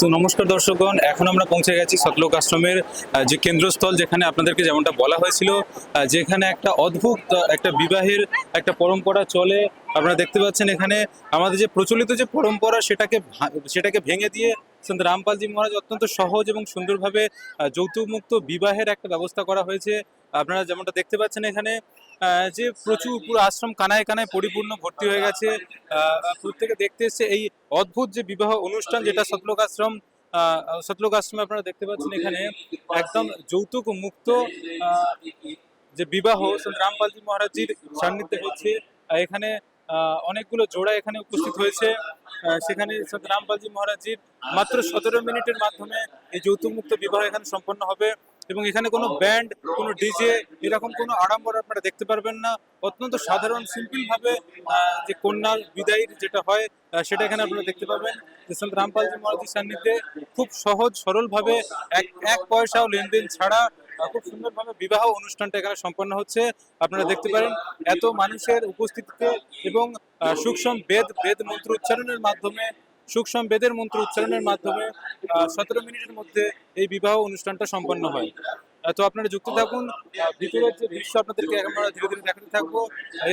তো নমস্কার দর্শকগণ, এখন আমরা পৌঁছে গেছি সতলোক আশ্রমের যে কেন্দ্রস্থল যেখানে আপনাদেরকে যেমনটা বলা হয়েছিল যেখানে একটা অদ্ভুত একটা বিবাহের একটা পরম্পরা চলে। আপনারা দেখতে পাচ্ছেন এখানে আমাদের যে প্রচলিত যে পরম্পরা, সেটাকে সেটাকে ভেঙে দিয়ে সন্ত রামপালজি মহারাজ অত্যন্ত সহজ এবং সুন্দরভাবে যৌতুকমুক্ত বিবাহের একটা ব্যবস্থা করা হয়েছে। আপনারা যেমনটা দেখতে পাচ্ছেন এখানে যে প্রচুর পুরো আশ্রম কানায় কানায় পরিপূর্ণ, ভর্তি হয়ে গেছে। প্রত্যেকে দেখতে এসছে এই অদ্ভুত যে বিবাহ অনুষ্ঠান যেটা সতলোক আশ্রম সতলোক আশ্রমে আপনারা দেখতে পাচ্ছেন এখানে একদম যৌতুক মুক্ত যে বিবাহ রামপালজি মহারাজজির সান্নিধ্যে হচ্ছে। এখানে অনেকগুলো জোড়া এখানে উপস্থিত হয়েছে। সেখানে রামপালজি মহারাজজির মাত্র সতেরো মিনিটের মাধ্যমে এই যৌতুক মুক্ত বিবাহ এখানে সম্পন্ন হবে। এবং এখানে কোনো ব্যান্ড কোনো ডিজে এরকম কোনো আড়ম্বর আপনারা দেখতে পারবেন না। অত্যন্ত সাধারণ সিম্পল ভাবে আহ, যে কন্যার বিদায়ীর যেটা হয় সেটা এখানে আপনারা দেখতে পাবেন। যে সন্ত রামপালজি মহারাজের সান্নিধ্যে খুব সহজ সরলভাবে এক এক পয়সাও লেনদেন ছাড়া খুব সুন্দরভাবে বিবাহ অনুষ্ঠানটা এখানে সম্পন্ন হচ্ছে। আপনারা দেখতে পারেন এত মানুষের উপস্থিতিতে এবং সূক্ষ্ম বেদ বেদ মন্ত্র উচ্চারণের মাধ্যমে সুখসম বেদের মন্ত্র উচ্চারণের মাধ্যমে সতেরো মিনিটের মধ্যে এই বিবাহ অনুষ্ঠানটা সম্পন্ন হয়। তো আপনারা যুক্ত থাকুন। ভিতরের যে দৃশ্য আপনাদেরকে আমরা ধীরে ধীরে দেখাতে থাকব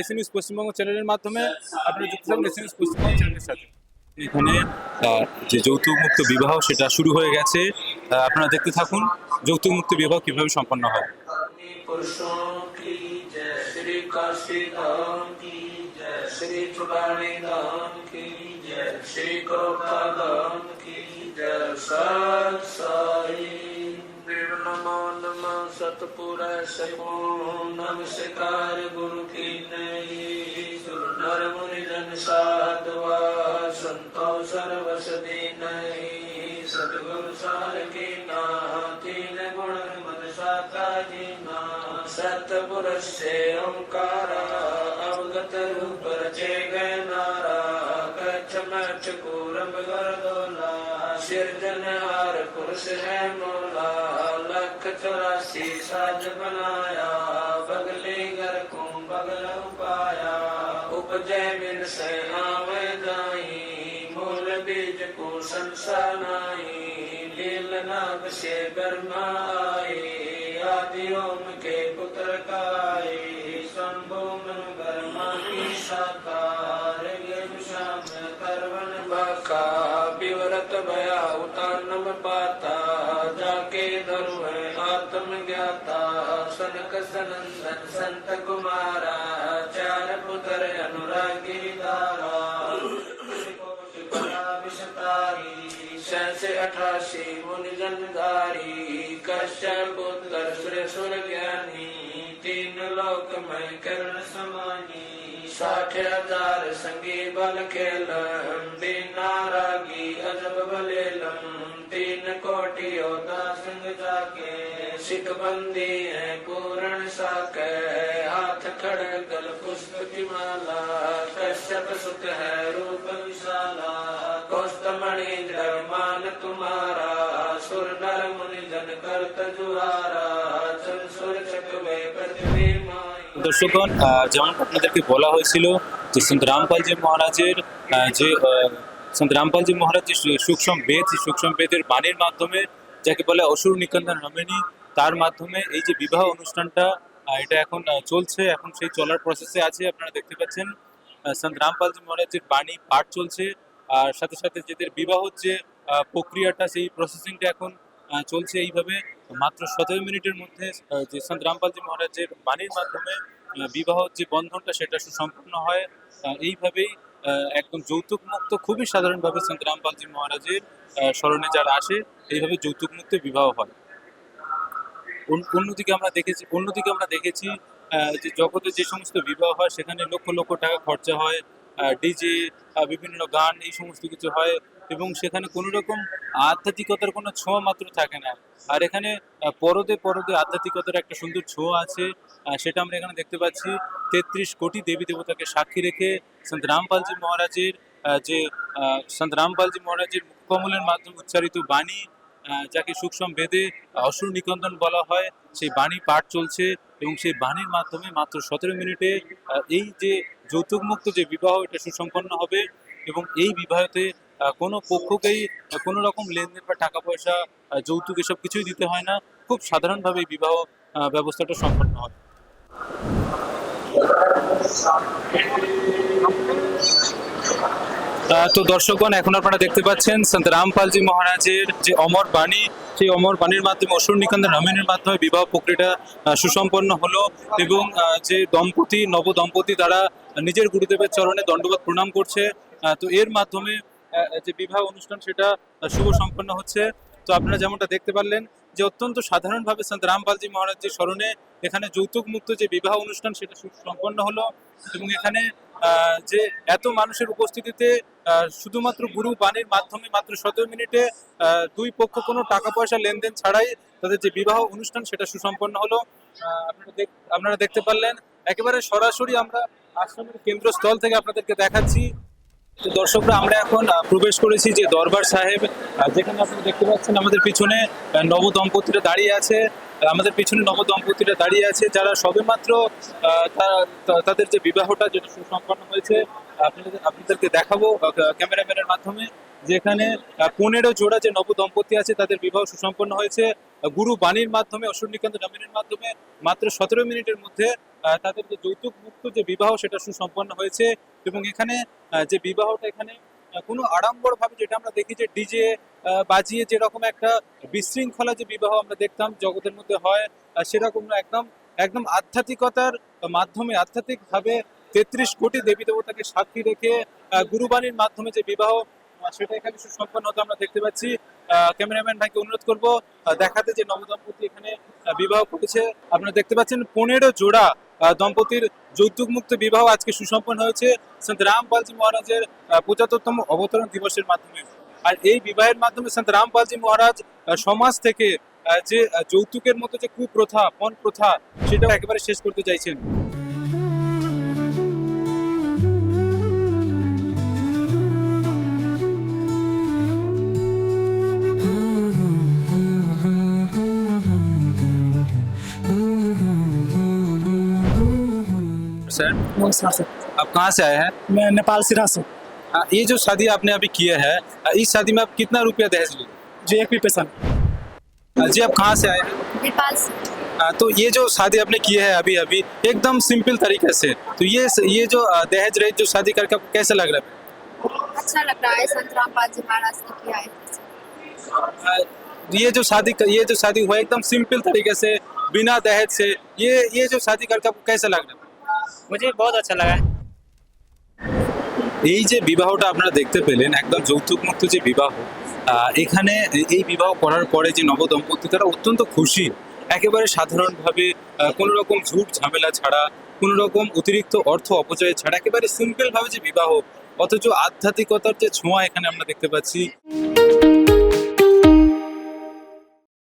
এসি নিউজ পশ্চিমবঙ্গ চ্যানেলের মাধ্যমে। আপনারা যুক্ত থাকুন এসি নিউজ পশ্চিমবঙ্গ চ্যানেলের সাথে। এখানে যে যৌতুকমুক্ত বিবাহ, সেটা শুরু হয়ে গেছে। আপনারা দেখতে থাকুন যৌতুকমুক্ত বিবাহ কীভাবে সম্পন্ন হয়। শ্রী ਜੈ ਸ੍ਰੀ ਗੁਰੂ ਨਾਨਕ ਕੀ ਜੈ ਸਤ ਸਾਈ ਦੇਵ ਨਮੋ ਨਮ ਸਤਪੁਰੈ ਸਭੋ ਨਮਸਕਾਰ ਗੁਰੂ ਕੀ ਨਈ ਸੁਰ ਨਰ ਮੁਨਿ ਜਨ ਸਾਧਵਾ ਸੰਤੋ ਸਰਬ ਸਦੀ ਨਈ ਸਤਗੁਰ ਸਾਰ ਕੇ ਨਾਹੀ ਨ ਗੁਣ ਮਨ ਸਾਕਾ ਜੀ ਨਾ ਸਤਪੁਰੁ ਸੇ ਓੰਕਾਰਾ رب گردولا ਸਿਰਜਨ ਹਰ ਪੁਰਸ਼ ਹੈ ਮੋਲਾ ਲੱਖ 84 ਸਾਜ ਬਨਾਇਆ ਬਗਲੇ ਗਰ ਕੋ ਬਗਲ ਉਪਾਇਆ ਉਪਜੈ ਮਿਨ ਸਹਾਵੇ ਦਾਈ ਮੂਲ ਬੀਜ ਕੋ ਸੰਸਾ ਨਾਹੀ ਲੀਲ ਨਾਗ ਸੇ ਬਰਮਾ ਆਏ ధరువే ఆత్మ జ్ఞాత సనక సనందన్ సంత కుమార చార పుతర అనురాగి దారా سے اٹھاسی من جنگاری کشپ کر سر سر گیانی تین لوک میں کرن سمانی ساٹھ ہزار سنگی بل کھیلم دین ناراگی عجب بلیلم تین کوٹی اودا سنگ جا کے سکھ بندی ہے پورن ساک ہاتھ کھڑ گل پسک کی مالا کشپ سکھ ہے روپ وشالا کوست مڑی جرمان تمہارا سر نر جن کرت جوارا দর্শকগণ যেমন আপনাদেরকে বলা হয়েছিল যে সন্ত রামপালজি মহারাজের যে সন্ত রামপালজি মহারাজ যে সূক্ষ্ম বেদ, যে সূক্ষ্ম বেদের বাণীর মাধ্যমে যাকে বলে অসুর নিকন্দন রমেনি তার মাধ্যমে এই যে বিবাহ অনুষ্ঠানটা এটা এখন চলছে, এখন সেই চলার প্রসেসে আছে, আপনারা দেখতে পাচ্ছেন। সন্ত রামপালজি মহারাজের বাণী পাঠ চলছে, আর সাথে সাথে যেদের বিবাহ যে প্রক্রিয়াটা, সেই প্রসেসিংটা এখন চলছে এইভাবে। মাত্র সতেরো মিনিটের মধ্যে যে সন্ত রামপালজি মহারাজের বাণীর মাধ্যমে বিবাহ যে বন্ধনটা সেটা সুসম্পন্ন হয় এইভাবেই একদম যৌতুক মুক্ত খুবই সাধারণভাবে সন্ত রামপালজি মহারাজের স্মরণে যারা আসে, এইভাবে যৌতুক মুক্ত বিবাহ হয়। অন্য- অন্যদিকে আমরা দেখেছি, অন্যদিকে আমরা দেখেছি যে জগতে যে সমস্ত বিবাহ হয়, সেখানে লক্ষ লক্ষ টাকা খরচা হয় ডিজে বিভিন্ন গান, এই সমস্ত কিছু হয় এবং সেখানে কোনো রকম আধ্যাত্মিকতার কোনো ছোঁয়া মাত্র থাকে না। আর এখানে পরদে পরদে আধ্যাত্মিকতার একটা সুন্দর ছোঁয়া আছে। সেটা আমরা এখানে দেখতে পাচ্ছি। তেত্রিশ কোটি দেবী দেবতাকে সাক্ষী রেখে সন্ত রামপালজি মহারাজের যে সন্ত রামপালজি মহারাজের মুখকমলের মাধ্যমে উচ্চারিত বাণী যাকে সূক্ষ্ম বেদে অসুর নিকন্দন বলা হয়, সেই বাণী পাঠ চলছে এবং সেই বাণীর মাধ্যমে মাত্র সতেরো মিনিটে এই যে যৌতুকমুক্ত যে বিবাহ, এটা সুসম্পন্ন হবে এবং এই বিবাহতে কোনো পক্ষকেই কোনো রকম লেনদেন বা টাকা পয়সা যৌতুক এসব কিছুই দিতে হয় না। খুব সাধারণভাবে বিবাহ ব্যবস্থাটা সম্পন্ন হয়। তো দর্শকগণ, এখন আপনারা দেখতে পাচ্ছেন সন্ত রামপালজি মহারাজের যে অমর বাণী, সেই অমর বাণীর মাধ্যমে অসুর নিকান্ত রামায়ণের মাধ্যমে বিবাহ প্রক্রিয়াটা সুসম্পন্ন হলো এবং যে দম্পতি নব দম্পতি তারা নিজের গুরুদেবের চরণে দণ্ডবাদ প্রণাম করছে তো এর মাধ্যমে যে বিবাহ অনুষ্ঠান সেটা শুভ সম্পন্ন হচ্ছে। তো আপনারা যেমনটা দেখতে পারলেন যে অত্যন্ত সাধারণভাবে সন্ত রামপালজি মহারাজের স্মরণে এখানে যৌতুক মুক্ত যে বিবাহ অনুষ্ঠান সেটা সম্পন্ন হলো এবং এখানে যে এত মানুষের উপস্থিতিতে শুধুমাত্র গুরু বাণীর মাধ্যমে মাত্র সতেরো মিনিটে দুই পক্ষ কোনো টাকা পয়সা লেনদেন ছাড়াই তাদের যে বিবাহ অনুষ্ঠান সেটা সুসম্পন্ন হলো। আপনারা দেখতে পারলেন, একেবারে সরাসরি আমরা আশ্রমের কেন্দ্রস্থল থেকে আপনাদেরকে দেখাচ্ছি। তো দর্শকরা, আমরা এখন প্রবেশ করেছি যে দরবার সাহেব যেখানে আপনারা দেখতে পাচ্ছেন আমাদের পিছনে নব দম্পতিরা দাঁড়িয়ে আছে আমাদের পিছনে নব দম্পতিরা দাঁড়িয়ে আছে, যারা সবেমাত্র তাদের যে বিবাহটা যেটা সুসম্পন্ন হয়েছে, আপনাদের, আপনাদেরকে দেখাবো ক্যামেরাম্যানের মাধ্যমে, যেখানে পনেরো জোড়া যে নব দম্পতি আছে, তাদের বিবাহ সুসম্পন্ন হয়েছে গুরু বাণীর মাধ্যমে অসুরনিকান্ত নামিনের মাধ্যমে, মাত্র সতেরো মিনিটের মধ্যে তাদের যে যৌতুক মুক্ত যে বিবাহ, সেটা সুসম্পন্ন হয়েছে এবং এখানে যে বিবাহটা এখানে কোনো আড়ম্বর ভাবে যেটা আমরা দেখি যে ডিজে বাজিয়ে যেরকম একটা বিশৃঙ্খলা যে বিবাহ আমরা দেখতাম, জগতের মধ্যে হয় সেরকম একদম একদম আধ্যাত্মিকতার মাধ্যমে আধ্যাত্মিক ভাবে তেত্রিশ কোটি দেবী দেবতাকে সাক্ষী রেখে গুরুবাণীর মাধ্যমে যে বিবাহ সেটা এখানে সুসম্পন্ন হতে আমরা দেখতে পাচ্ছি। ক্যামেরাম্যান ভাইকে অনুরোধ করব দেখাতে যে নবদম্পতি এখানে বিবাহ করেছে। আপনারা দেখতে পাচ্ছেন পনেরো জোড়া দম্পতির যৌতুকমুক্ত বিবাহ আজকে সুসম্পন্ন হয়েছে। সন্ত রামপালজি মহারাজের পঁচাত্তরতম অবতরণ দিবসের মাধ্যমে। আর এই বিবাহের মাধ্যমে সন্ত রামপালজি মহারাজ সমাজ থেকে যে যৌতুকের মতো যে কুপ্রথা পণ প্রথা সেটা একেবারে শেষ করতে চাইছেন। ہے آپ کہاں سے آئے ہیں؟ میں نیپال سرا سے یہ جو شادی آپ نے ابھی کیا ہے اس شادی میں آپ کتنا روپیہ دہیج لیے جی ایک بھی پیسہ جی آپ کہاں سے آئے ہیں؟ نیپال سے۔ تو یہ جو شادی آپ نے کی ہے ابھی ابھی ایک دم سمپل طریقے سے۔ تو یہ یہ جو دہیج ریت جو شادی کر کے آپ کو کیسا لگ رہا ہے؟ اچھا لگ رہا ہے سنت رام پال جی مہاراج نے کیا ہے۔ یہ جو شادی یہ جو شادی ہوا ایک دم سمپل طریقے سے بنا دہیج سے یہ یہ جو شادی کر کے آپ کو کیسا لگ رہا ہے؟ मुझे बहुत अच्छा लगा है এই যে বিবাহটা আপনারা দেখতে পেলেন একদম যৌতুক মুক্ত যে বিবাহ আহ, এখানে এই বিবাহ করার পরে যে নবদম্পতি তারা অত্যন্ত খুশি একেবারে সাধারণভাবে আহ, কোনো রকম ঝুট ঝামেলা ছাড়া কোনো রকম অতিরিক্ত অর্থ অপচয় ছাড়া একেবারে সিম্পল ভাবে যে বিবাহ অথচ আধ্যাত্মিকতার যে ছোঁয়া এখানে আমরা দেখতে পাচ্ছি